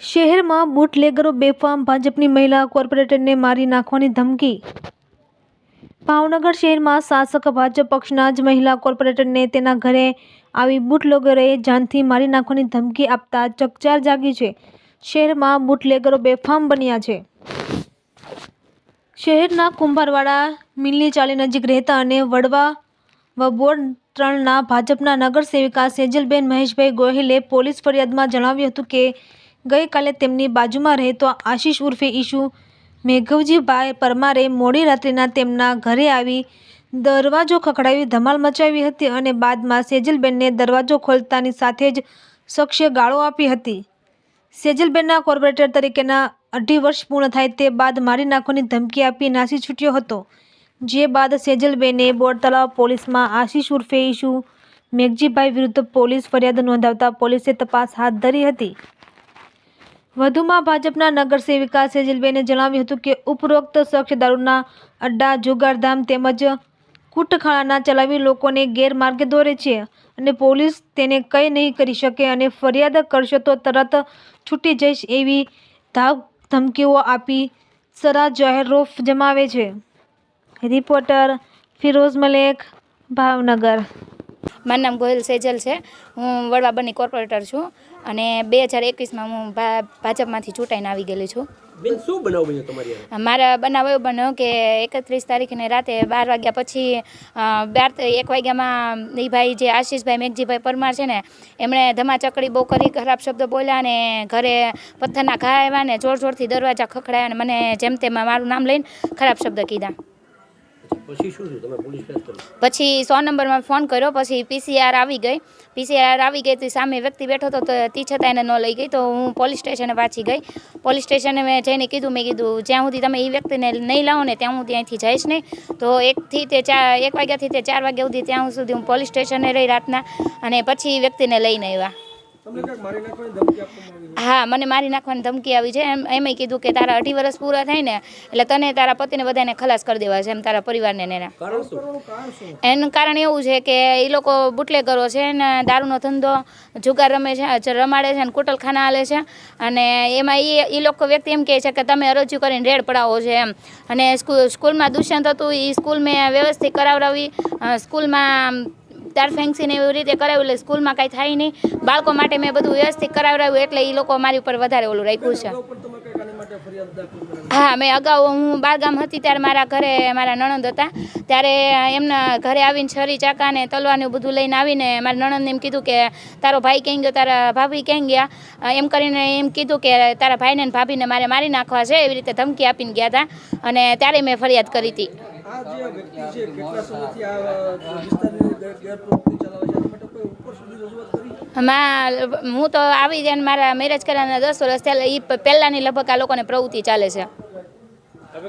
શહેરમાં બુટલેગરો બેફામ ભાજપની મહિલા કોર્પોરેટરને મારી નાખવાની ધમકી. ભાવનગર શહેરમાં શાસક ભાજપ પક્ષના જ મહિલા કોર્પોરેટરને તેના ઘરે આવી બુટલેગરોએ જાનથી મારી નાખવાની ધમકી આપતા ચકચાર જાગી છે. શહેરમાં બુટલેગરો બેફામ બન્યા છે. શહેરના કુંભારવાડા, મિલની ચાલી નજીક રહેતા અને વડવા વ બોર્ડ ત્રણના ભાજપના નગરસેવિકા સેજલબેન મહેશભાઈ ગોહિલે પોલીસ ફરિયાદમાં જણાવ્યું હતું કે ગઈકાલે તેમની બાજુમાં રહેતો આશીષ ઉર્ફે ઈશુ મેઘવજીભાઈ પરમારે મોડી રાત્રિના તેમના ઘરે આવી દરવાજો ખખડાવી ધમાલ મચાવી હતી અને બાદમાં સેજલબેનને દરવાજો ખોલતાની સાથે જ શખ્સે ગાળો આપી હતી. સેજલબેનના કોર્પોરેટર તરીકેના અઢી વર્ષ પૂર્ણ થાય તે બાદ મારી નાખવાની ધમકી આપી નાસી છૂટ્યો હતો, જે બાદ સેજલબેને બોર તળાવ પોલીસમાં આશીષ ઉર્ફે ઈશુ મેઘજીભાઈ વિરુદ્ધ પોલીસ ફરિયાદ નોંધાવતા પોલીસે તપાસ હાથ ધરી હતી. વધુમાં ભાજપના નગરસેવિકા સેજલબેને જણાવ્યું હતું કે ઉપરોક્ત શખ્સ દારૂના અડ્ડા, જુગારધામ તેમજ કૂટખાણાના ચલાવી લોકોને ગેરમાર્ગે દોરે છે અને પોલીસ તેને કંઈ નહીં કરી શકે અને ફરિયાદ કરશો તો તરત છૂટી જઈશ એવી ધાક ધમકીઓ આપી સરા જાહેર રોફ જમાવે છે. રિપોર્ટર ફિરોઝ મલેક, ભાવનગર. મારું નામ ગોહિલ સેજલ છે. હું વડવા બની કોર્પોરેટર છું અને બે હજાર એકવીસમાં હું ભાજપમાંથી ચૂંટાઈને આવી ગયેલી છું. બેન શું બનાવ બન્યો તમારી મારા બનાવ એવો બન્યો કે એકત્રીસ તારીખને રાતે બાર વાગ્યા પછી બાર એક વાગ્યામાં એ ભાઈ જે આશીષભાઈ મેઘજીભાઈ પરમાર છે ને એમણે ધમાચકડી બહુ કરી ખરાબ શબ્દ બોલ્યા અને ઘરે પથ્થરના ઘા આવ્યા ને જોર જોરથી દરવાજા ખખડાયા અને મને જેમ તેમ મારું નામ લઈને ખરાબ શબ્દ કીધા. પછી સો નંબરમાં ફોન કર્યો, પછી પીસીઆર આવી ગઈ. પીસીઆર આવી ગઈ તો સામે વ્યક્તિ બેઠો હતો, તો તે છતાં એને ન લઈ ગઈ. તો હું પોલીસ સ્ટેશને પાછી ગઈ. પોલીસ સ્ટેશને મેં જઈને કીધું, મેં કીધું, જ્યાં સુધી તમે એ વ્યક્તિને નહીં લાવો ને, ત્યાં હું ત્યાંથી જઈશ નહીં. તો એકથી તે ચાર, એક વાગ્યાથી તે ચાર વાગ્યા સુધી ત્યાં સુધી હું પોલીસ સ્ટેશને રહી રાતના. અને પછી વ્યક્તિને લઈને આવ્યા. હા મને મારી નાખવાની ધમકી આવી છે. એમ એમય કીધું કે તારા અઢી વર્ષ પૂરા થાય ને એટલે તને તારા પતિને બધાને ખલાસ કરી દેવા છે એમ તારા પરિવારને ને એને. એનું કારણ એવું છે કે એ લોકો બુટલેગરો છે ને દારૂનો ધંધો જુગાર રમે છે રમાડે છે અને કુટલખાના હાલે છે. અને એમાં એ એ લોકો વ્યક્તિ એમ કહે છે કે તમે અરજી કરીને રેડ પડાવો છે એમ. અને સ્કૂલમાં દુષ્યંત હતું એ સ્કૂલ મેં વ્યવસ્થિત કરાવડાવી. સ્કૂલમાં તાર ફેંકસીને એવી રીતે કરાવ્યું એટલે સ્કૂલમાં કાંઈ થાય નહીં. બાળકો માટે મેં બધું વ્યવસ્થિત કરાવડાવ્યું એટલે એ લોકો મારી ઉપર વધારે ઓલું રાખ્યું છે. હા, મેં અગાઉ હું બારગામ હતી ત્યારે મારા ઘરે મારા નણંદ હતા. ત્યારે એમના ઘરે આવીને છરી, ચાકા ને તલવાર બધું લઈને આવીને મારા નણંદને એમ કીધું કે તારો ભાઈ ક્યાં ગયો, તારા ભાભી ક્યાં ગયા? એમ કરીને એમ કીધું કે તારા ભાઈને ભાભીને મારે મારી નાખવા છે, એવી રીતે ધમકી આપીને ગયા હતા. અને ત્યારે મેં ફરિયાદ કરી હતી. આ જે વ્યક્તિ છે કેટલા સમયથી આ વિસ્તારની ગેરપ્રવૃત્તિ ચલાવે છે માટે કોઈ ઉપર સુધી રજૂઆત કરી? માં હું તો આવી જાય મારા મેરેજ કરવાના દસ વર્ષ થયા એ પહેલાંની લગભગ આ લોકોને પ્રવૃત્તિ ચાલે છે.